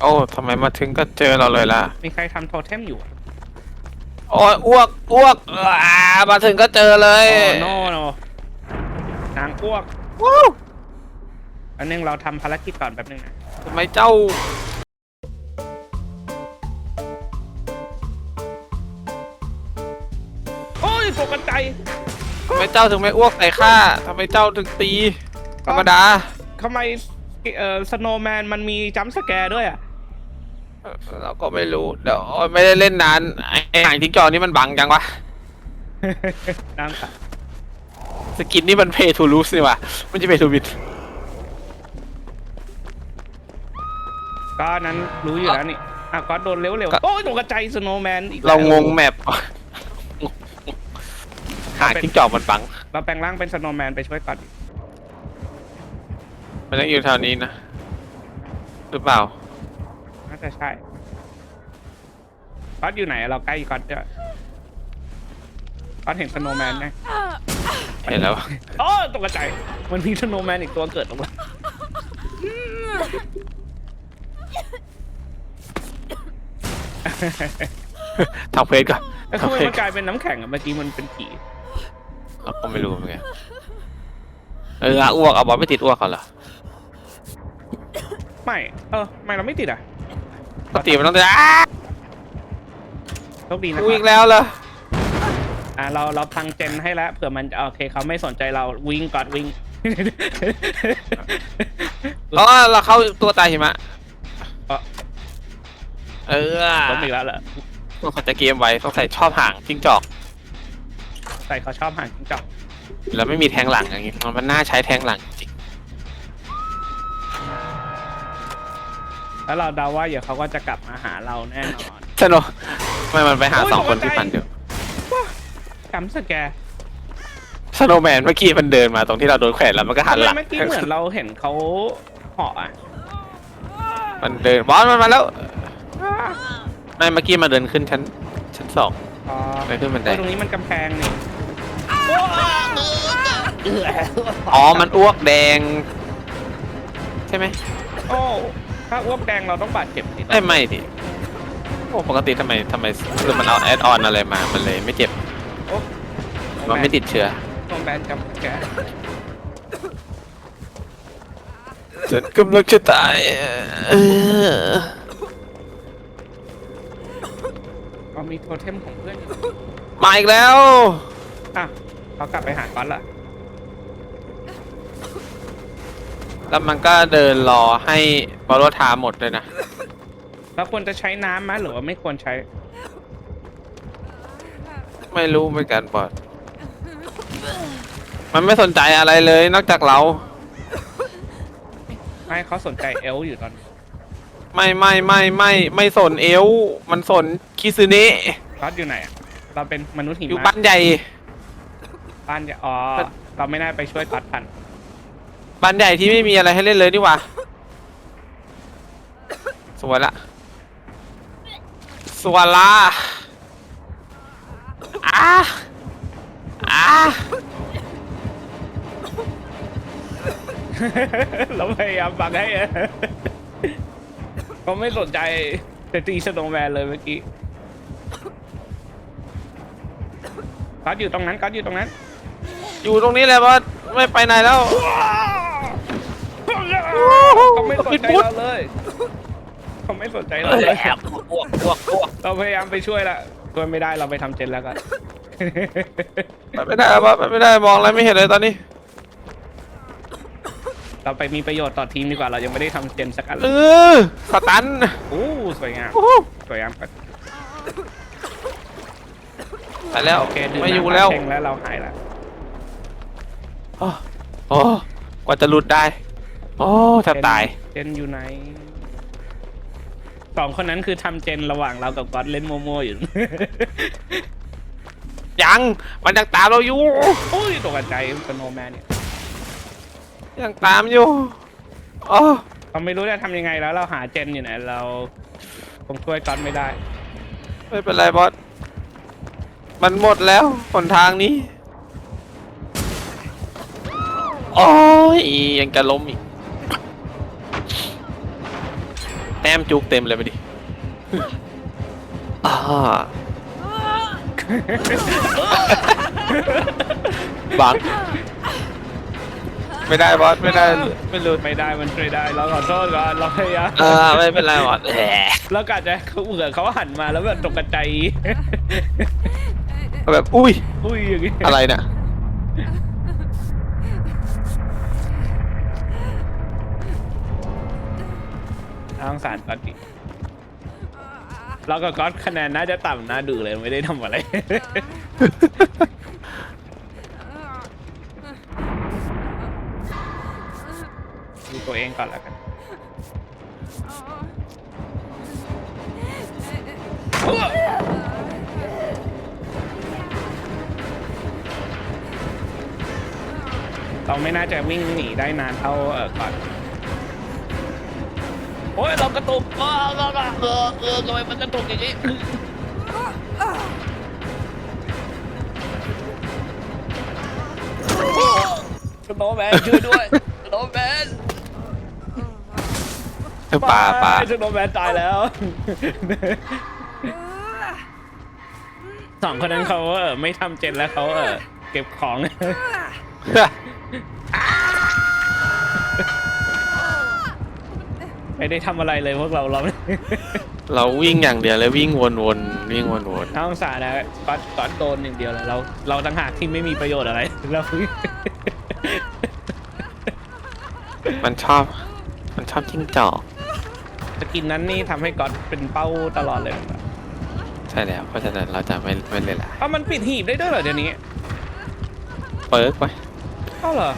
โอ้ทำไมมาถึงก็เจอเราเลยล่ะ มีใครทำโทเทมอยู่อะโอ้ยอ้วกอ้วกอ่ามาถึงก็เจอเลยโอ้โนโนนางอ้วกว้าวอันนึงเราทำภารกิจก่อนแป๊บนึงนะทำไมเจ้า โอ้ยตกกระใจทำไมเจ้าถึงไม่อ้วกใส่ข้าทำไมเจ้าถึงตี ธรรมดา ทำไมเอ่อสโนว์แมนมันมีจัมป์สแกร์ด้วยอะ เอ่อเราก็ไม่รู้เดี๋ยวไม่ได้เล่นนานไอ้หางจิ้งจอกนี่มันบังจังวะน้ำค่ะสกินนี่มันเพย์ทูลูสนี่วะมันจะเพย์ทูบิดก็นั้นรู้อยู่แล้วนี่อะก็โดนเร็วๆโอ้ยตกกระใจสโนว์แมนอีกแล้วเรางงแมปหางจิ้งจอกมันบัง เราแปลงร่างเป็นสโนว์แมนไปช่วยก่อนมันต้องอยู่แถวนี้นะหรือเปล่า น่าจะใช่ก๊อตอยู่ไหนเราใกล้ก๊อตด้วยก๊อตเห็นสโนว์แมนไหมเห็นแล้ว โอ้ตกกระใจมันมีสโนว์แมนอีกตัวเกิดออกมาทำเพจก่อนแล้วทำไมมันกลายเป็นน้ำแข็งอะเมื่อกี้มันเป็นผีเราก็ไม่รู้เหมือนกันเอออ้วกเอาบอลไม่ติดอ้วกเขาเหรอไม่เออไม่เราไม่ติดอะ ปกติมันต้องจะอ้าโชคดีนะกูคอีรับกแล้วเหรออะเราเราพังเจนให้แล้วเผื่อมันโอเคเขาไม่สนใจเราวิ่งกอดวิ่งอ๋อเราเข้าตัวตายหิมะ เอ่อเออล้มอีกแล้วเหรอต้องเขาจะเกมไว้ต้องใส่ชอบห่างจิ้งจอก ใส่เขาชอบหางจิ้งจอกแล้วไม่มีแทงหลังอย่างงี้มันน่าใช้แทงหลัง แล้วเราเดาว่าเดี๋ยวเขาก็จะกลับมาหาเราแน่นอน สนุกทำไมมันไปหาโอ้ยสองคนตกใจ ที่พันอยู่จำสแกร์สโนว์แมนเมื่อกี้มันเดินมาตรงที่เราโดนแขวนแล้วมันก็หันทำไมหลังเมื่อกี้เหมือนเราเห็นเขาเหาะอะมันเดินบอสมันมาแล้วไม่เมื่อกี้มาเดินขึ้นชั้นชั้นสองอ๋อไปขึ้นบันไดตรงนี้มันกำแพงนี่อ๋อมันอ้วกแดง ใช่ไหมโอ้ ถ้าอ้วกแดงเราต้องบาดเจ็บสิไม่ไม่ดิโอ้ปกติทำไมทำไมหรือมันเอาแอดออนอะไรมา มันเลยไม่เจ็บ โอ้มันไม่ติดเชื้อโดนแบนจำสแกร์ฉันกำลังจะตายเออเรามีโทเทมของเพื่อนอยู่มาอีกแล้ว อะเขากลับไปหาก๊อตละ แล้วมันก็เดินรอให้บอลโลทาหมดเลยนะเราควรจะใช้น้ำไหมหรือว่าไม่ควรใช้ ไม่รู้เหมือนกันบอสมันไม่สนใจอะไรเลยนอกจากเรา ไม่เขาสนใจเอลอยู่ตอนนี้ไม่ไม่ไม่ไม่ไม่สนเอว มันสนคิซึเนะก๊อตอยู่ไหนอะเราเป็นมนุษย์หิอยู่มะบ้านใหญ่ บ้านจะอ๋อเราไม่น่าไปช่วยก๊อตทัน บ้านใหญ่ที่ไม่มีอะไรให้เล่นเลยนี่หว่าสวยละสวยละอ่าอ่าเราพยายามบังให้อะเขาไม่สนใจจะตีสโนว์แมนเลยเมื่อกี้ก๊อตอยู่ตรงนั้นก๊อตอยู่ตรงนั้น อยู่ตรงนี้แหละบอสไม่ไปไหนแล้วเขา ไม่สนใจเราเลย เขาไม่สนใจเราเลย แอบอ้วกอ้วกอ้วกเราพยายามไปช่วยละช่วยไม่ได้เราไปทำเจนแล้วกันไปไม่ได้บอสไปไม่ได้มองอะไรไม่เห็นเลยตอนนี้ เราไปมีประโยชน์ต่อทีมดีกว่าเรายังไม่ได้ทำเจนสักอันเลเอยอสตันโอ้สวยงามโอ้โหสวยงามครับไปแล้วโอเคดื่มไม่อยู่น้ำแล้วเชงแล้วเราหายละโอ้โอ้กว่าจะหลุดได้ โอ้แทบตาย เจนอยู่ไหนสองคนนั้นคือทำเจนระหว่างเรากับก๊อตเล่นโมโมอยู่ ยังมันยังตามเราอยู่โอ้ยตกใจสโนว์แมนเนี่ยยังตามอยู่โอ้เราไม่รู้จะทำยังไงแล้วเราหาเจนอยู่ไหนเราคงช่วยก๊อตไม่ได้ ไม่เป็นไรบอสมันหมดแล้วหนทางนี้ โอ้ยยังจะล้มอีก แต่ต้มจุกเต็มเลยไปดิอ่าบังไม่ได้บอสไม่ได้ไม่รู้ไม่ได้มันช่วยได้เราขอโทษก่อนเราพยายามเออไม่เป็นไรบอสแหมแล้วกาจะเขาเผื่อเขาหันมาแล้วแบบตกใจแบบอุ้ยอุ้ยอย่างงี้อะไรน่ะ น่างสารก๊อตดิเรากับก๊อตคะแนนน่าจะต่ำน่าดูเลยไม่ได้ทำอะไร ดูตัวเองก่อนแล้วกันเราไม่น่าจะวิ่งหนีได้นานเท่าเออก่อน อ้ยเรากระตุกเออเออเออเออเออทำไมมันกระตุกอย่างนี้สโนว์แมนช่วยด้วยสโนว์แมนปลาปลาสโนว์แมนตายแล้วสองคนนั้นเขาเออไม่ทำเจนแล้วเขาเออเก็บของ ไม่ได้ทำอะไรเลยพวกเราเรา เราวิ่งอย่างเดียวเลยวิ่งวนๆวิ่งวนน้าสงสารนะก๊อตก๊อตโดนอย่างเดียวเลยเราเราต่างหากที่ไม่มีประโยชน์อะไรเราๆมันชอบ มันชอบจิ้งจอกสกินนั้นนี่ทำให้ก๊อตเป็นเป้าตลอดเลยใช่แล้วเพราะฉะนั้นเราจะไม่ไม่เล่นละเอ้ามันปิดหีบได้ด้วยเหรอเดี๋ยวนี้เปิร์กไปเอ้าเหรอ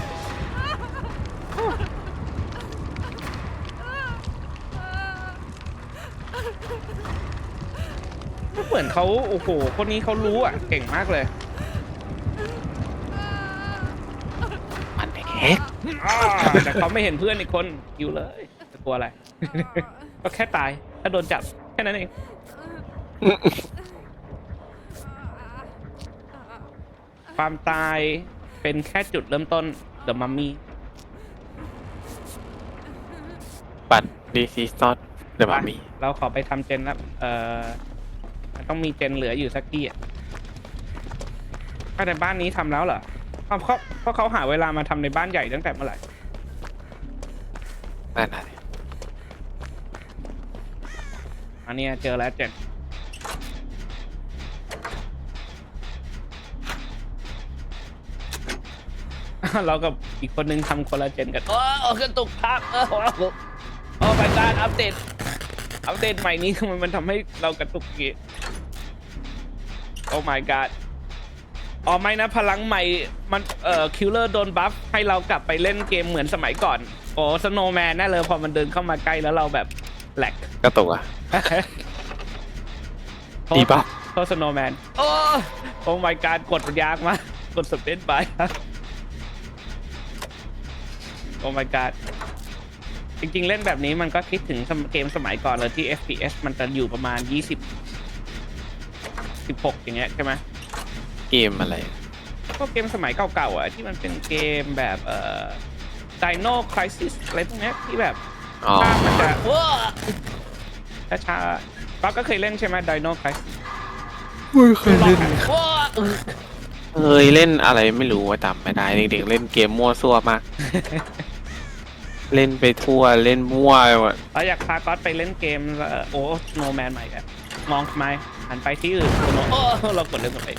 เหมือนเขาโอ้โหคนนี้เขารู้อะ เก่งมากเลย มันเอ็กอ่าแต่เขาไม่เห็นเพื่อนอีกคนอยู่เลยจะกลัวอะไร ก็แค่ตาย ถ้าโดนจับ แค่นั้นเอง ความตายเป็นแค่จุดเริ่มต้น The Mummy บัตรดีซีซอสเดี๋ยวมามี เราขอไปทำเจนแล้วเอ่อ มันต้องมีเจนเหลืออยู่สักที่อะถ้าในบ้านนี้ทำแล้วเหรออ้าวเพราะเพราะเขาหาเวลามาทำในบ้านใหญ่ตั้งแต่เมื่อไหร่ นั่นน่ะอันเนี้ยเจอแล้วเจนเรากับอีกคนนึงทำคนละเจนกัน โอ้กระตุกภาพเออว้าวโอ้ไปการอัปเดต อัปเดตใหม่นี้คือมันมันทำให้เรากระตุกอย่างงี้โอ้ my god อ๋อไม่นะพลังใหม่มันเอ่อคิลเลอร์โดนบัฟให้เรากลับไปเล่นเกมเหมือนสมัยก่อนโอ้สโนว์แมนแน่เลยพอมันเดินเข้ามาใกล้แล้วเราแบบแหลกกระตุกอะ ดีปะ โทษสโนว์แมนโอ้โอ้ my god กดมันยากมากกดสเปซไปโอ้ my god จริงๆ เล่นแบบนี้มันก็คิดถึงสมเกมสมัยก่อนเลยที่ FPS มันจะอยู่ประมาณ 20 16 อย่างเงี้ยใช่ไหมเกมอะไรพวกเกมสมัยเก่าๆอะที่มันเป็นเกมแบบเอ่อ Dino Crisis อะไรพวกเนี้ยที่แบบอ๋อ ภาพมันจะว้าช้าๆป๊อปก็เคยเล่นใช่ไหม Dino Crisis ไม่เคยเล่นว้าเคยเล่นอะไรไม่รู้ว่าจำไม่ได้เด็กๆเล่นเกมมั่วซั่วมาก เล่นไปทั่วเล่นมั่วไปหมดเราอยากพาก๊อตไปเล่นเกมเอ่อโอ้โนแมนใหม่กันมองทำไมหันไปที่อื่นโนโอ้เรากดเล่นหมดเลย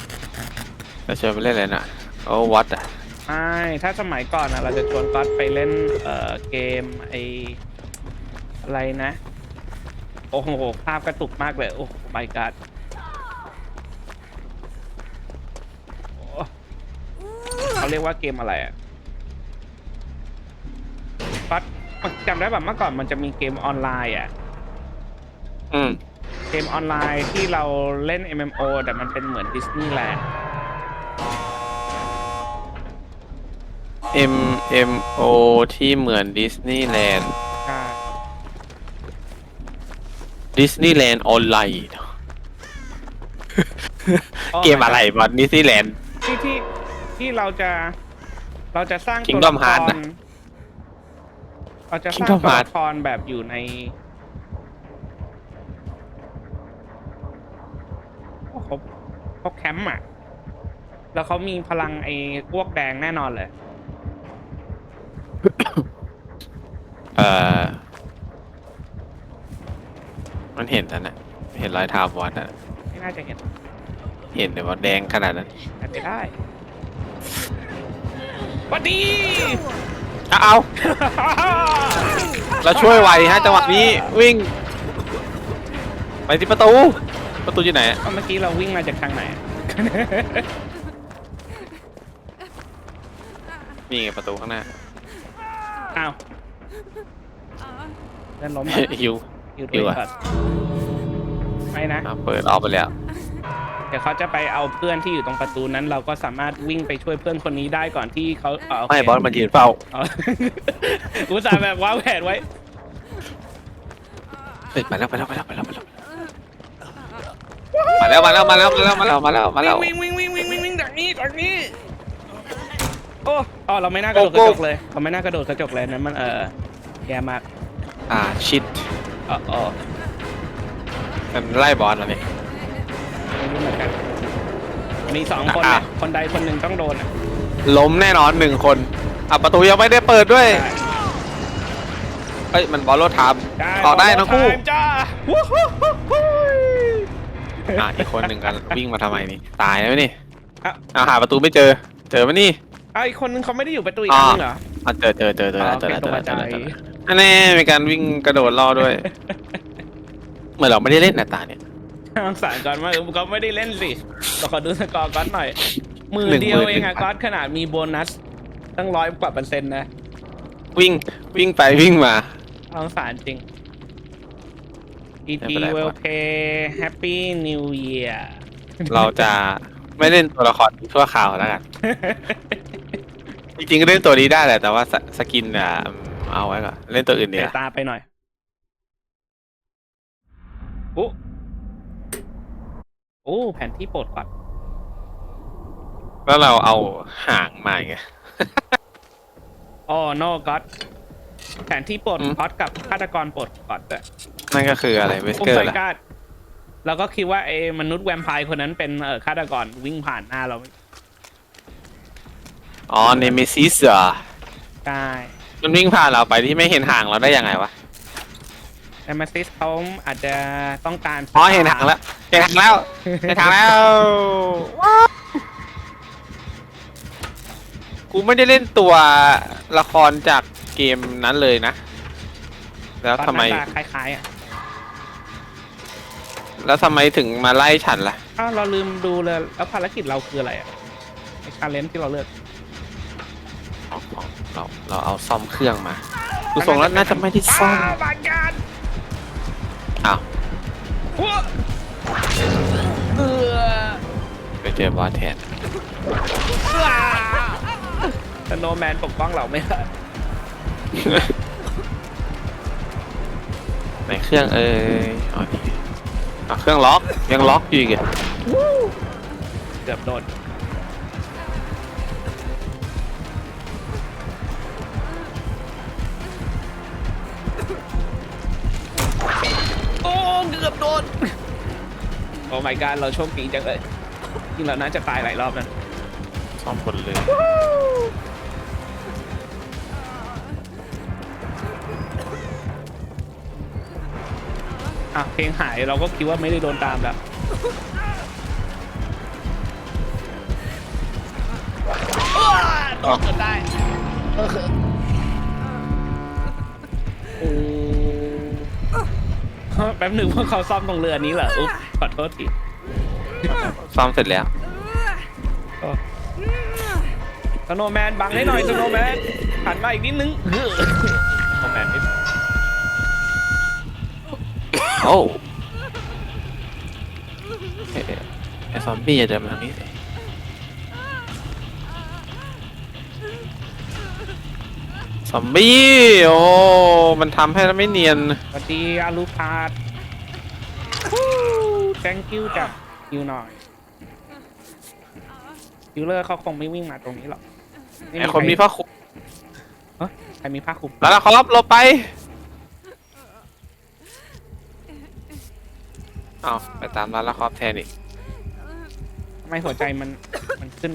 แล้วชวนไปเล่นอะไรนะโอ้วัดอะใช่ถ้าสมัยก่อนนะเราจะชวนก๊อตไปเล่นเอ่อเกมไออะไรนะ โอ้โหภาพกระตุกมากเลย โอ้ my god โอ้เขาเรียกว่าเกมอะไรอะ ก๊อตจำได้แบบเมื่อก่อนมันจะมีเกมออนไลน์อะ อืม เกมออนไลน์ที่เราเล่น MMO แต่มันเป็นเหมือนดิสนีย์แลนด์ M M O ที่เหมือนดิสนีย์แลนด์ใช่ดิสนีย์แลนด์ออนไลน์เกมอะไรบอลดิสนีย์แลนด์ ที่ที่ที่เราจะเราจะสร้างตัว Kingdom ละค Hearts รน่ะ เขาจะสร้าง Kingdom ตัวละครแบบอยู่ในเขาเขาแคมป์อะ แล้วเขามีพลังไอ้พวกแดงแน่นอนเลย เออมันเห็นนั่นนะเห็นรอยเท้าบอสอะ ไม่น่าจะเห็นเห็นแต่ว่าแดงขนาดนั้นอาจได้สวัสดี เอาเราช่วยไวฮะจังหวะนี้วิ่ง ไปที่ประตู ประตูอยู่ไหนอะเมื่อกี้เราวิ่งมาจากทางไหนอะ นี่ไงประตูข้างหน้า อ้าวเดินล้มฮิวอยู่อยู่ด้วยอะก่อนไม่นะอะเปิดออกไปแล้วเดี๋ยวเขาจะไปเอาเพื่อนที่อยู่ตรงประตูนั้น เราก็สามารถวิ่งไปช่วยเพื่อนคนนี้ได้ก่อนที่เขาเโเคไม่บอสมันยืนเฝ้า เอา อุตส่าห์แบบวางแผนไว้ เฮ้ยมาแล้วมาแล้วมาแล้วมาแล้วมาแล้วมาแล้วมาแล้วมาแล้วมาแล้วมาแล้วมาแล้วมาแล้ว วิ่งวิ่งวิ่งวิ่งวิ่งวิ่งจากนี้จากนี้โอ้อ๋อเราไม่น่ากระโดดกระจกเลยเราไม่น่ากระโดดกระจกเลยนั้นมันเออแย่มากอ่าชิดเออเออมันไล่บอสแล้วเนี่ยไม่ รู้เหมือนกัน มีสองคนอะนะคนใดคนหนึ่งต้องโดนอะล้มแน่นอนหนึ่งคนอะประตูยังไม่ได้เปิดด้วยใช่เฮ้ยมันบอลโลไทม์ได้ต่อได้ทั้งคู่บอลโลไทม์จ้าวู้ฮู้ฮู้ฮู้อะอีกคนหนึ่งกันวิ่งมาทำไมนี่ ตายแล้วนี่อะอะหาประตูไม่เจอ เจอไหมนี่ อะอีกคนนึงเขาไม่ได้อยู่ประตูอีกอันนึงเหรอ อะเจอเจอเจอเจอแล้วเจอแล้วอ๋เจออโอเคตกใจแล้วเจอแล้วเจอแล้วอันนี้มีการวิ่งกระโดดล่อด้วย เหมือนเราไม่ได้เล่นนะตาเนี่ย สงสารก่อนมากเออก็ไม่ได้เล่นสิเราขอดูสกอร์ก่อนหน่อยหมื่นหนึ่งเดียวหมื่นเองอะหนึ่งพันก๊อตขนาดมีโบนัสตั้งร้อยกว่าเปอร์เซ็นต์นะวิ่งวิ่งไปวิ่งมาสงสารจริง ET ไม่เป็นไร will pay Happy New Year เราจะไม่เล่นตัวละครชั่วคราวแล้วกันจริงๆก็เล่นตัวนี้ได้แหละแต่ว่าสสกินอะเอาไว้ก่อนเล่นตัวอื่นดีเสีกยว่าตาไปหน่อย โอ้ โอ้แผนที่โปรดก่อนแล้วเราเอาห่างมาไง อ๋อ no ก๊อตแผนที่โปรดอืมก๊อตกับฆาตกรโปรดก๊อตอะนั่นก็คืออะไรเวสโอ้เกอร์ my ล่ะ god เราก็คิดว่าไอ้มนุษย์แวมไพร์คนนั้นเป็นเออฆาตกรวิ่งผ่านหน้าเราอ๋อเนมิซิสเหรอใช่มันวิ่งผ่านเราไปที่ไม่เห็นห่างเราได้ยังไงวะ แต่มาซิสเขาอาจจะต้องการอ๋อเห็นห่างแล้วเห็นห่างแล้วเห็นห่างแล้วว้าวกูไม่ได้เล่นตัวละครจากเกมนั้นเลยนะ แล้วตอนทำไมหน้าตาคล้ายๆอะแล้วทำไมถึงมาไล่ฉันล่ะอ้าวเราลืมดูเลยแล้วภารกิจเราคืออะไรอะไอ้ชาเลนจ์ที่เราเลือกอ๋อเราเราเอาซ่อมเครื่องมาดูทรงแล้วน่าจะไม่ได้ซ่อม อ้าวบางการอ้าวหัวเออไปเจอบอสแทนสโนว์แมนปกป้องเราไม่ได้ในเครื่องเอ้ยอ๋อนี่อะเครื่องล็อกยังล็อกอยู่อีกเหรอเกือบโดน เกือบโดน โอ้ my god เราโชคดีจังเลยจริงเราน่าจะตายหลายรอบนะซ่อมคนเลยอะเพลงหายเราก็คิดว่าไม่ได้โดนตามแล้ว โดนจนได้ แป๊บหนึ่งพวกเขาซ่อมตรงเรือนี้เหรออุ๊บขอโทษทีซ่อมเสร็จแล้ว สโนว์แมนบังให้หน่อยสโนว์แมนหันมาอีกนิดนึงสโนว์แมนไม่โอ้เอ๊ะไอ้ซอมบี้อย่าเดินมาทางนี้สิ ซอมบี้ โอ้ มันทำให้เราไม่เนียน สวัสดีอาลูพาด thank you จากยูหน่อยยูเลอร์เขาคงไม่วิ่งมาตรงนี้หรอกม่ไอคนมีผ้าคลุมใครมีผ้าคลุมแล้วเขารับเราไปเอาไปตามร้านละครอบแทนอีกไม่หัวใจมันมันขึ้น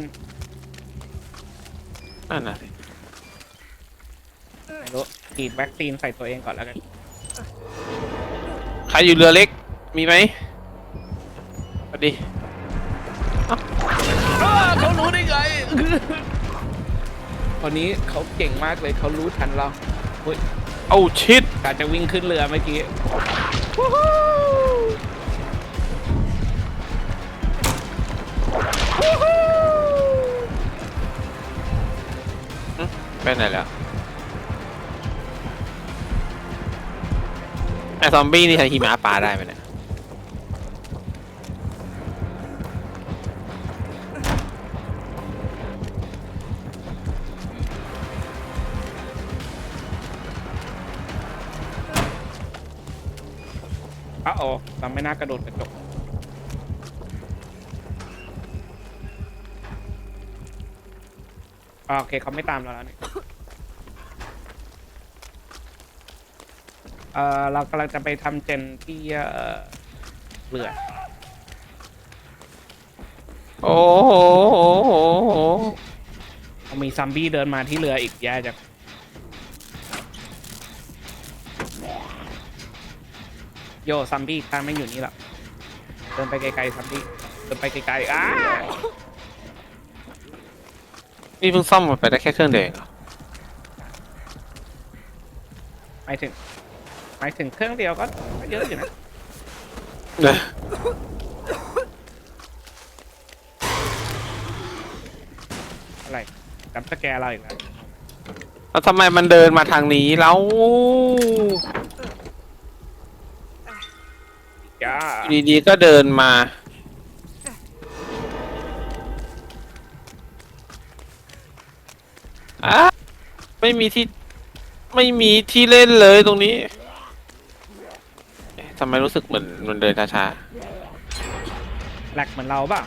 นั่นน่ะสิ ไม่รู้ฉีดวัคซีนใส่ตัวเองก่อนแล้วกันใครอยู่เรือเล็ก มีไหมสวัสดีอ้าเขารู้ได้ไง คนนี้เขาเก่งมากเลยเขารู้ทันเราเฮ้ยเอ้าชิด การจะวิ่งขึ้นเรือเมื่อกี้วู้ฮู้ไปไหนแล้ว ไอซอมบี้นี่ใช้หิมะปลาได้ไหมเนี่ยอ้าวโอ้เราไม่น่ากระโดดกระจกอ่าโอเคเขาไม่ตามเราแล้วเนี่เออเรากำลังจะไปทำเจนที่เอ่อเรือโอ้โหมีซัมบี้เดินมาที่เรืออีกแย่จากโยซัมบี้ข้าไม่อยู่นี่หรอกเดินไปไกลๆซัมบี้เดินไปไกลๆอ้านี่เพิ่งซ่อมมันไปได้แค่เครื่องเดียวเองเหรอหมายถึง หมายถึงเครื่องเดียวก็ก็เยอะอยู่นะเนอะอะไรจำสแกร์เราอีกแล้วแล้วทำไมมันเดินมาทางนี้แล้วจ้าอยู่ดีๆก็เดินมา อะไม่มีที่ ไม่มีที่เล่นเลยตรงนี้เอ๊ะ ทำไมรู้สึกเหมือนมันเดินช้าแหลกเหมือนเราป่ะ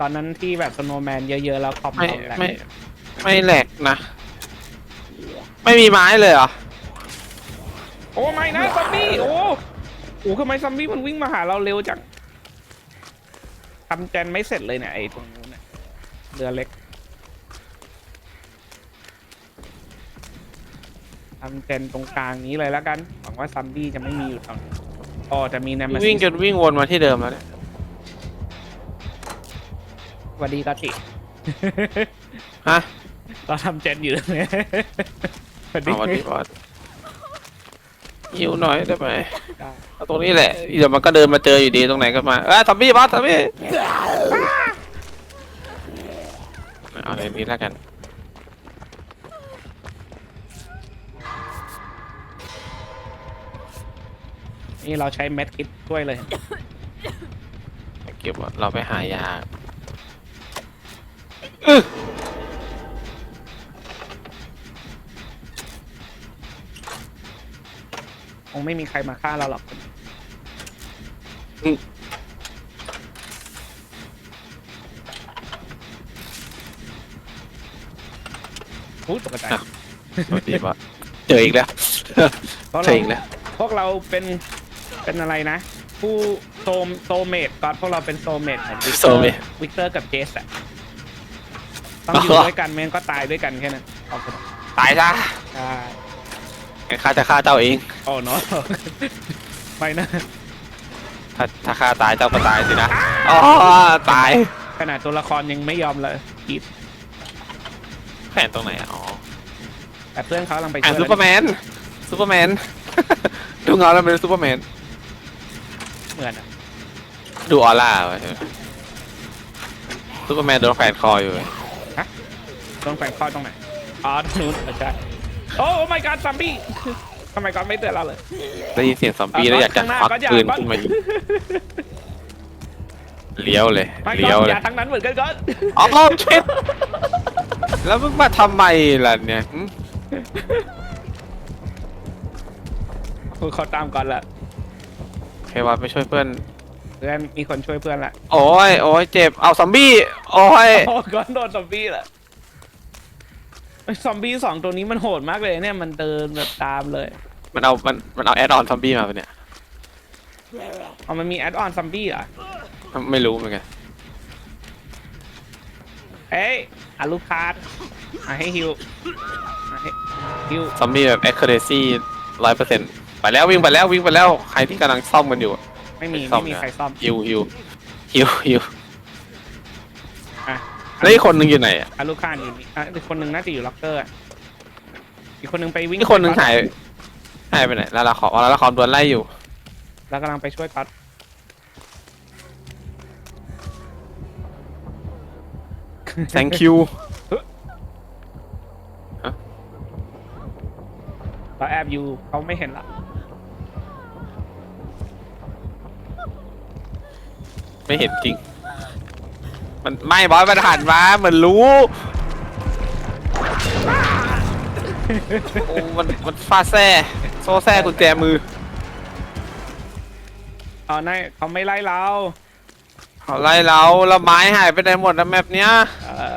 ตอนนั้นที่แบบสโนว์แมนเยอะๆแล้วคอมๆ ไม่เราแหลกไม่ไม่แหลกนะ ไม่มีไม้เลยเหรอ โอ้ไม่นะซัมบี้โอ้โหทำไมซัมบี้มันวิ่งมาหาเราเร็วจังทำแจนไม่เสร็จเลยเนี่ยไอ้ตรงนู้นเนี่ยเรือเล็กทำแจนตรงกลางนี้เลยแล้วกันหวังว่าซัมบี้จะไม่มีอยู่แถวนี้ อ๋อจะมีแนมมาวิ่งจนวิ่งวนมาที่เดิมแล้วเนี่ยสวัสดีกาติฮะเราทำแจนอยู่เนี่ยสวัสดีเอาวันนี้บอสหิวหน่อยได้ไหมได้เอาตรงนี้แหละเดี๋ยวมันก็เดินมาเจออยู่ดีตรงไหนก็มาเอ้ยทอมบี้บอสทอมบี้เอาในนี้แล้วกัน นี่เราใช้แมทคิดช่วยเลย เก็บว่าเราไปหายาอื้อคงไม่มีใครมาฆ่าเราหรอกอืมอู้ตกใจ สวัสดีบอสเจออีกแล้ว เพราะเจเราออีกแล้ว พวกเราเป็น เป็นอะไรนะ ผู้โซมโซเมดก่อนพวกเราเป็นโซเมดเหมือนวิกเตอร์วิกเตอร์กับเจสอะต้องอยู่ด้วยกันไม่งั้นก็ตายด้วยกันแค่นั้นออกไปตายซะใช่งั้นข้าจะฆ่าเจ้าเอง โอ้เนาะไม่นะ ถ้าถ้าข้าตายเจ้าก็ตายสินะ อ๋อ ตายขนาดตัวละครยังไม่ยอมเลยกรีดแขนตรงไหนอะอ๋อแต่เพื่อนเขากำลังไปอะช่วยซูเปอร์แมน ซูเปอร์แมน ดูเงาแล้วเป็นซูเปอร์แมน เหมือนอะดูออร่าวะใช่ไหมซูเปอร์แมนโดนแขวนคออยู่เว้ยต้องแขวนข้อตรงไหนอ๋อตรงนู้นเออใช่โอ้ my god ซัมบี้ทำไมก่อนไม่เตือนเราเลยได้ยินเสียงซอมบี้แล้วอยากจะข้างหน้าควักก็อย่าปืนก็ขึ้นมายิงเลี้ยวเลยไม่ก่เลี้ยวอนเลอย ย่าทั้งนั้นเหมือนกันก่อนอ๋อเช็ดแล้วมึงมาทำไมล่ะเนี่ยหึเขาตามก่อนละ ใครว่าไปช่วยเพื่อน เพื่อนมีคนช่วยเพื่อนละโอ้ยโอ้ยเจ็บ เอาซอมบี้ โอ้ย โอ้ก่อนโดนซอมบี้ละไอ้ซอมบี้สองตัวนี้มันโหดมากเลยเนี่ยมันเดินแบบตามเลยมันเอา มัน มันเอาแอดออนซอมบี้มาปะเนี่ย เอามันมีแอดออนซอมบี้เหรอะไม่รู้เหมือนกันฮ้ยอาลูกคาร์ดมาให้ฮิวมาให้ฮิว ซอมบี้แบบ accuracy ร้อยเปอร์เซ็นต์ ไปแล้ววิ่งไปแล้ววิ่งไปแล้วใครที่กำลังซ่อมกันอยู่ไม่มีซ่อไม่มีนะ ใครซ่อมฮิวฮิวฮิวฮิวอะแล้วอีกคนหนึ่งอยู่ไหนอะอาลูกคาร์ดอยู่นี่อะอีกคนหนึ่งน่าจะอยู่ล็อกเกอร์อะอีกคนหนึ่งไปวิ่งอีกคนหนึ่งไปก๊อตหายหายไปไหนแล้วละครแล้วละครโดนไล่อยู่เรากำลังไปช่วยก๊อต thank you เราแอบอยู่เขาไม่เห็นละ ไม่เห็นจริง มันไม่บอยมันหันมาเหมือนรู้ โอ้มันมันฟาดแซ่โซ่แซ่กุญแจมืออ๋อนายเขาไม่ไล่เราเขาไล่เราแล้วไม้หายไปไหนหมดนะแมปเนี้ย เออ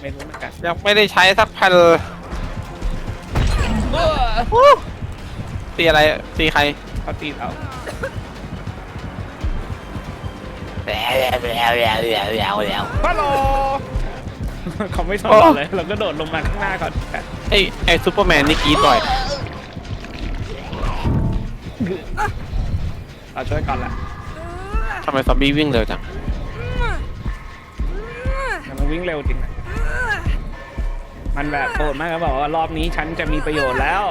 ไม่รู้เหมือนกันยังไม่ได้ใช้สักแผ่นเลยตีอะไรตีใครเขาตีเรา ฮัลโหลเขาไม่สนเราเลย เราก็โดดลงมาข้างหน้าก่อนไอ้ไอ้ซูเปอร์แมนนี่กรีดต่อยเราช่วยก่อนแหละทำไมซอมบี้วิ่งเร็วจังมันวิ่งเร็วจริงนะมันแบบโกรธมากก็บอกว่ารอบนี้ฉันจะมีประโยชน์แล้ว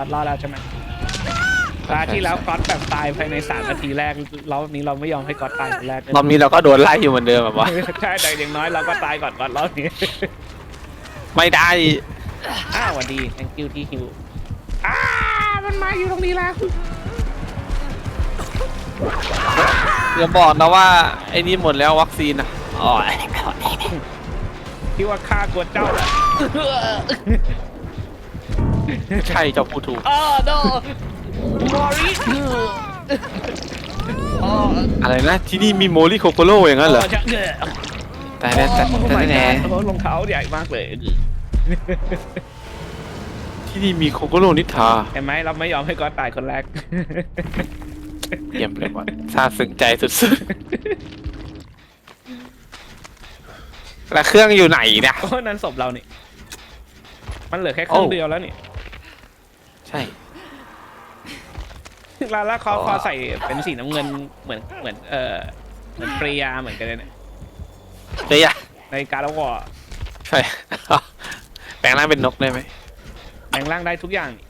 ก๊อตรอดแล้วใช่ไหมตาที่แล้วก๊อตแบบตายภายในสามนาทีแรกรอบนี้เราไม่ยอมให้ก๊อตตายคนแรกเลยรอบนี้เราก็โดนไล่อยู่เหมือนเดิมแบบว่าใช่แต่อย่างน้อยเราก็ตายก่อนก๊อตรอบนี้ ไม่ได้ อ้าวสวัสดี thank you ที่ฮิวอ้ามันมาอยู่ตรงนี้แล้วอย่าบอกนะว่าไอ้นี่หมดแล้ววัคซีนอะอ๋อที่ว่าฆ่ากลัวเจ้า ใช่เจ้าพูดถูกอ๋อ no มอริอ๋ออะไรนะ ที่นี่มีโมลิโคโกโร่อย่างนั้นเหรอจะเกอแต่แน่แต่แต่แน่โอ้รองเท้าใหญ่มากเลยที่นี่มีโคโกโร่นิทาเห็นไหมเราไม่ยอมให้ก๊อตตายคนแรก เยี่ยมเลยว่ะซาบซึ้งใจสุดๆ แล้วเครื่องอยู่ไหนเนี่ยโอ้นั้นศพเรานี่ มันเหลือแค่เครื่องโอ้ เดียวแล้วนี่ ใช่ ลาล่าคออ๋อคอใส่เป็นสีน้ำเงินเหมือนเหมือนเออเหมือนปริยาเหมือนกันเลยเนี่ยเจ๊ยะในการละวอร์ใช่ แปลงร่างเป็นนกได้ไหมแปลงร่างได้ทุกอย่างนี่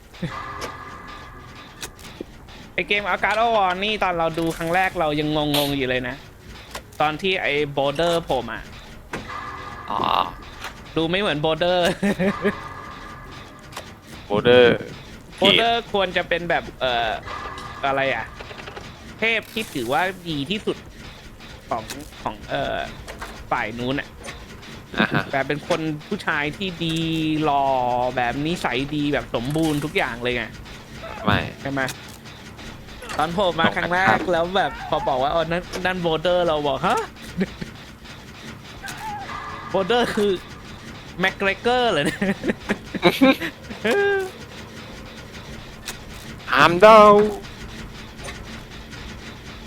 ไอเกมอาการละวอร์นี่ตอนเราดูครั้งแรกเรายังงงๆอยู่เลยนะ ตอนที่ไอโบเดอร์โผล่มาอ๋อดูไม่เหมือนโบเดอร์ โบเดอร์ โบเดอร์ควรจะเป็นแบบเอ่ออะไรอะ เทพที่ถือว่าดีที่สุดของของเอ่อฝ่ายนู้นอะอะฮะแบบเป็นคนผู้ชายที่ดีหล่อแบบนิสัยดีแบบสมบูรณ์ทุกอย่างเลยไงไม่ ใช่ไหมตอนโผล่มาครั้งแรครักบแล้วแบบพอบอกว่าอ๋อนั่นนั่นโบเดอร์เราบอกฮะโบเดอร์คือแม็กเกรเกอร์เลยเนี่ย ฮามเดา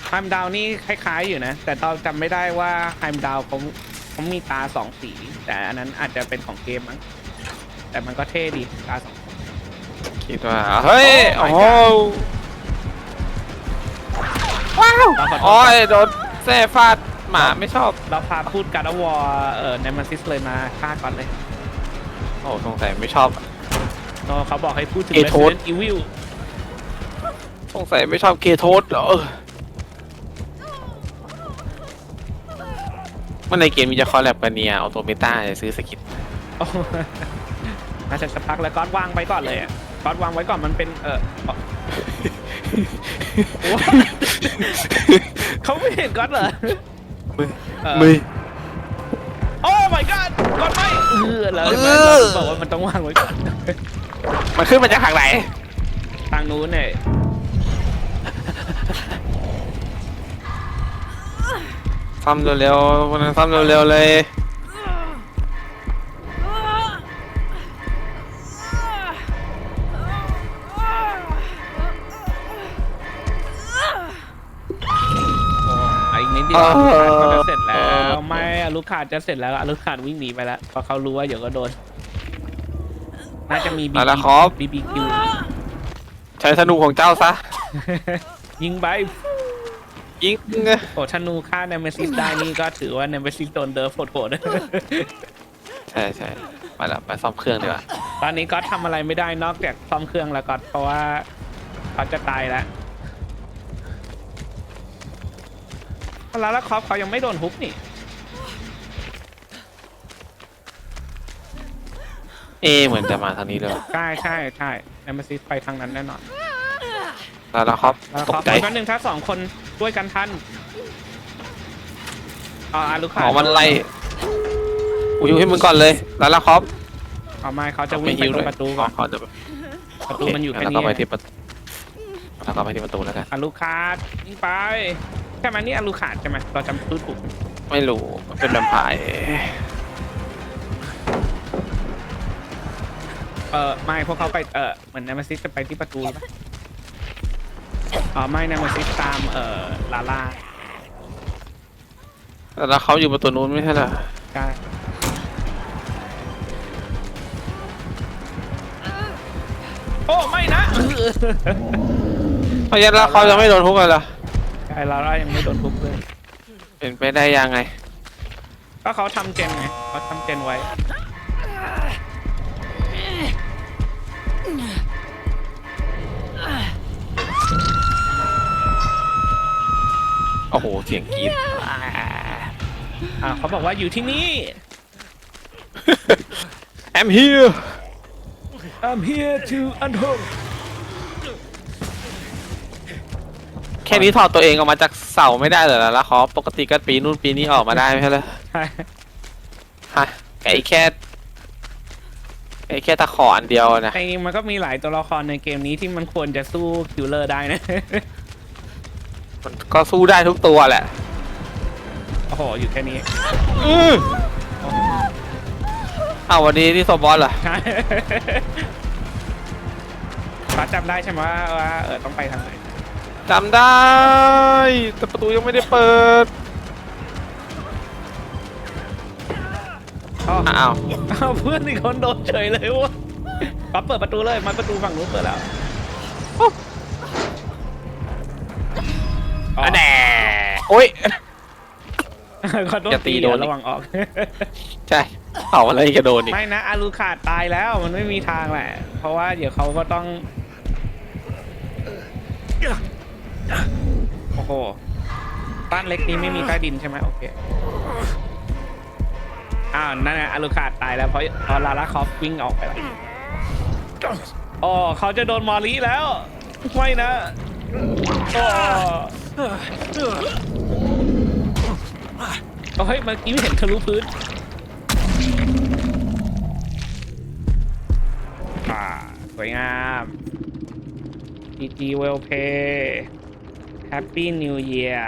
ไฮมดาวนี่คล้าย ๆอยู่นะ แต่เราจำไม่ได้ว่าไฮมดาวเขาเขามีตาสองสี แต่อันนั้นอาจจะเป็นของเกมมั้ง แต่มันก็เท่ดีตาสองสีคิดว่าเฮ้ยโอ้โอ้ my โหเราขอโทโอ้ษยโดนแซ่ฟาดหมาไม่ชอบ เราพาพูดการ์ดวอร์เอ่อในมาซิสเลยมาฆ่าก่อนเลย โอ้สงสัยไม่ชอบเนอะเขาบอกให้พูดถึงเอโทส Resident Evil สงสัยไม่ชอบเกโทสเออเมื่อในเกมมีจะคอลแลบกันเนียออโตเมตาจะซื้อสกินโอ้มาจากสักพักแล้วก๊อตวางไว้ก่อนเลยอะก๊อตวางไว้ก่อนมันเป็นเอออ๋อเขาไม่เห็นก๊อตเหรอมือเออมือโอ้ my god ก๊อตไม่เออแล้วเอเราอบอกว่ามันต้องวางไว้ก่อนมันขึ้นมาจากทางไหนทางนู้นเนี่ย ซ่อมเร็วๆคนนั้นซ่อมเร็วๆเลยที่ว่าลูกขาดก็จะเสร็จแล้วไม่อะลูกขาดจะเสร็จแล้วอะลูกขาดวิ่งหนีไปแล้วเพราะเขารู้ว่าเดี๋ยวก็โดนน่าจะมีบีเอาละครับ บีบีคิวใช้ธนูของเจ้าซะ ยิงไปยิงโอ้ธนูฆ่าเนมซิสได้นี่ก็ถือว่าเนมซิสโดนเดิร์ฟโหดใช่ใช่ไปละไปซ่อมเครื่องดีกว่าๆตอนนี้ก็ทำอะไรไม่ได้นอกจากซ่อมเครื่องแล้วก็เพราะว่าเขาจะตายแล้วแล้วแล้วคอฟเขายังไม่โดนฮุกนี่เอเหมือนจะมาทางนี้เลยว่ะใช่ใช่ใช่เนมซิสไปทางนั้นแน่นอน แล้วนะครับแล้วตคกอฟใจคนหนึ่งถ้าสองคนด้วยกันทันอ๋ออาลูกหค้ามอมันไล่กูอยู่ให้มึงก่อนเลยแล้วละครับอ๋อไม่เขาจะวิ่งไปตรงประตูก่อนเขาจะประตูมันอยู่แค่แล้วนี้ก็ไปที่ประตูแล้วก็ไปที่ประตูแล้วกันอาลูกค้ายิงไปใช่ไหมนี่อาลูกขาดใช่ไหมเราจำชื่อถูกไม่รู้มันเป็นแวมไพร์เออไม่พวกเขาไปเออเหมือนนามซิสจะไปที่ประตูหรือเปล่า อ๋อไม่นามซิสตามเออลาล่าแล้วเขาอยู่ประตูนู้นไม่ใช่เหรอใช่โอ้ไม่นะเพราะฉะนั้นแล้วเขายังไม่โดนทุกข์เลยเหรอใช่ลาล่ายังไม่โดนทุบเลยเป็นไปได้ยังไง ก็เขาทำเจนไงเขาทำเจนไว้ โอ้โห เสียงกรีดอ่าเขาบอกว่าอยู่ที่นี่ I'm here I'm here to unhook แค่นี้ถอดตัวเองออกมาจากเสาไม่ได้เหรอแล้วเขาปกติก็ปีนู่นปีนี้ออกมาได้ไม่ใช่เหรอใช่ฮะไอ้แค่ไอ้แค่ตะขออันเดียวนะ แต่จริงๆมันก็มีหลายตัวละครในเกมนี้ที่มันควรจะสู้คิวเลอร์ได้นะ มันก็สู้ได้ทุกตัวแหละ โอ้โหอยู่แค่นี้ อือเอาวันนี้ที่โซบอสเหรอ ใช่ฟ้าจำได้ใช่ไหมว่าว่าเออต้องไปทางไหนจำได้ แต่ประตูยังไม่ได้เปิดอ๋ออ้าวเอาเพื่อนอีกคนโดนเฉยเลยวะป๊อปเปิดประตูเลยมันประตูฝั่งนู้นเปิดแล้ว อ๋ออันแหน่โอ้ย ขอโทษอย่าตีทีโดน เยวระวังออก ใช่เอาอะไรกระโดนอีกไม่นะอารูขาดตายแล้วมันไม่มีทางแหละ เพราะว่าเดี๋ยวเขาก็ต้อง โอ้โห บ้านเล็กนี้ไม่มีใต้ดินใช่ไหมโอเค อ้าว นั่นไงอารูขาดตายแล้วเพราะเพราะลาลาคอฟวิ่งออกไปแล้วอ๋อเขาจะโดนมอลลี่แล้ว ไม่นะโอ้ โอ้ยเมื่อกี้ไม่เห็นทะลุพื้น อ่า สวยงาม GG well play Happy New Year